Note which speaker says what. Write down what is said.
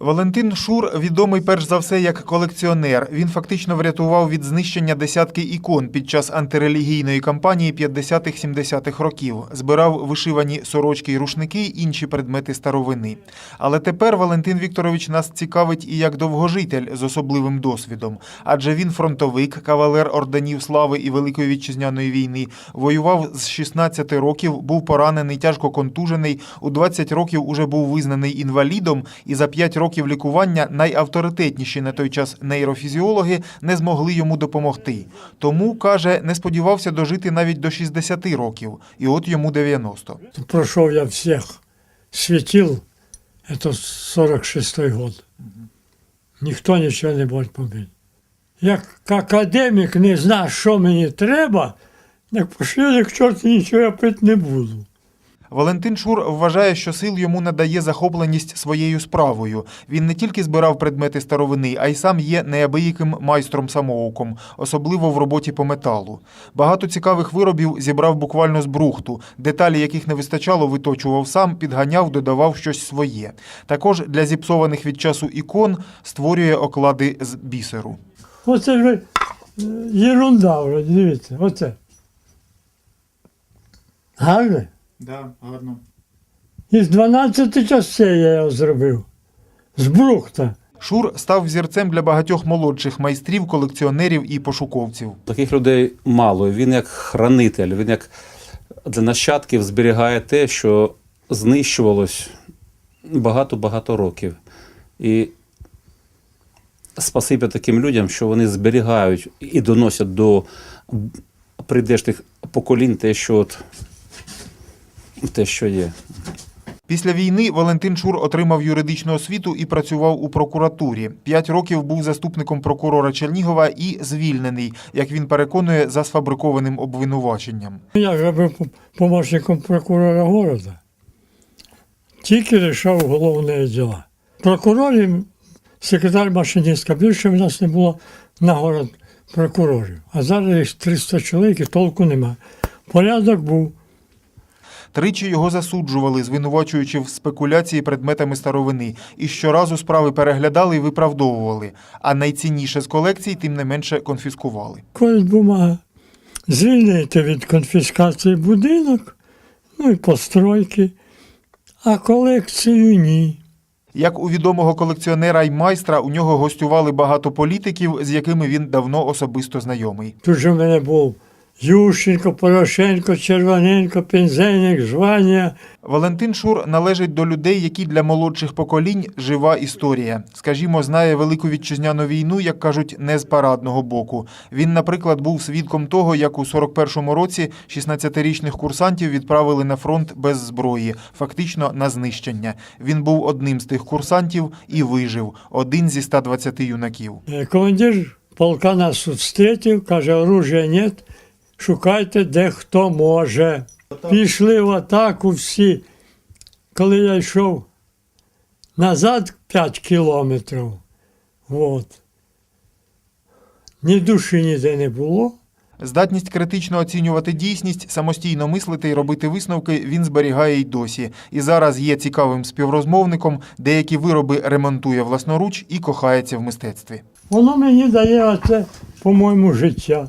Speaker 1: Валентин Шур відомий перш за все як колекціонер. Він фактично врятував від знищення десятки ікон під час антирелігійної кампанії 50-70-х років. Збирав вишивані сорочки й рушники, інші предмети старовини. Але тепер Валентин Вікторович нас цікавить і як довгожитель з особливим досвідом, адже він фронтовик, кавалер орденів слави і Великої вітчизняної війни. Воював з 16 років, був поранений, тяжко контужений. У 20 років уже був визнаний інвалідом, і за 5 років лікування найавторитетніші на той час нейрофізіологи не змогли йому допомогти. Тому каже, не сподівався дожити навіть до 60 років, і от йому 90.
Speaker 2: Прошел я всех светил, это 46-й год. Ніхто нічого не може побити. Як академік не знає, що мені треба, так пошли, як чорт нічого я пити не буду.
Speaker 1: Валентин Шур вважає, що сил йому надає захопленість своєю справою. Він не тільки збирав предмети старовини, а й сам є неабияким майстром самоуком, особливо в роботі по металу. Багато цікавих виробів зібрав буквально з брухту, деталі яких не вистачало, виточував сам, підганяв, додавав щось своє. Також для зіпсованих від часу ікон створює оклади з бісеру.
Speaker 2: Оце вже е, єрунда дивіться, оце. Гарне?
Speaker 1: Да, гарно.
Speaker 2: Із 12 частей я його зробив. З брухта.
Speaker 1: Шур став взірцем для багатьох молодших майстрів, колекціонерів і пошуковців.
Speaker 3: Таких людей мало. Він як хранитель, він як для нащадків зберігає те, що знищувалось багато-багато років. І спасибі таким людям, що вони зберігають і доносять до прийдешних поколінь те, що от, те, що є.
Speaker 1: Після війни Валентин Шур отримав юридичну освіту і працював у прокуратурі. П'ять років був заступником прокурора Чернігова і звільнений, як він переконує, за сфабрикованим обвинуваченням.
Speaker 2: Я ж був помощником прокурора города. Тільки рішав головні діла. Прокурорів, секретар машиністка, більше в нас не було на город прокурорів. А зараз їх 300 чоловік і толку нема. Порядок був.
Speaker 1: Тричі його засуджували, звинувачуючи в спекуляції предметами старовини, і щоразу справи переглядали і виправдовували. А найцінніше з колекцій, тим не менше, конфіскували.
Speaker 2: Коли бумага. Звільнити від конфіскації будинок, ну і постройки, а колекцію ні.
Speaker 1: Як у відомого колекціонера й майстра, у нього гостювали багато політиків, з якими він давно особисто знайомий.
Speaker 2: Тут же в мене був Ющенко, Порошенко, Червоненко, Пензенник, Жванія.
Speaker 1: Валентин Шур належить до людей, які для молодших поколінь жива історія. Скажімо, знає Велику вітчизняну війну, як кажуть, не з парадного боку. Він, наприклад, був свідком того, як у 41-му році 16-річних курсантів відправили на фронт без зброї, фактично на знищення. Він був одним з тих курсантів і вижив, один зі 120 юнаків.
Speaker 2: Е, Командир полка нас тут встретив, каже, оружия нет, шукайте де хто може. Пішли в атаку всі. Коли я йшов назад 5 кілометрів, от, ні душі ніде не було.
Speaker 1: Здатність критично оцінювати дійсність, самостійно мислити і робити висновки він зберігає й досі. І зараз є цікавим співрозмовником, деякі вироби ремонтує власноруч і кохається в мистецтві.
Speaker 2: Воно мені дає оце, по-моєму, життя.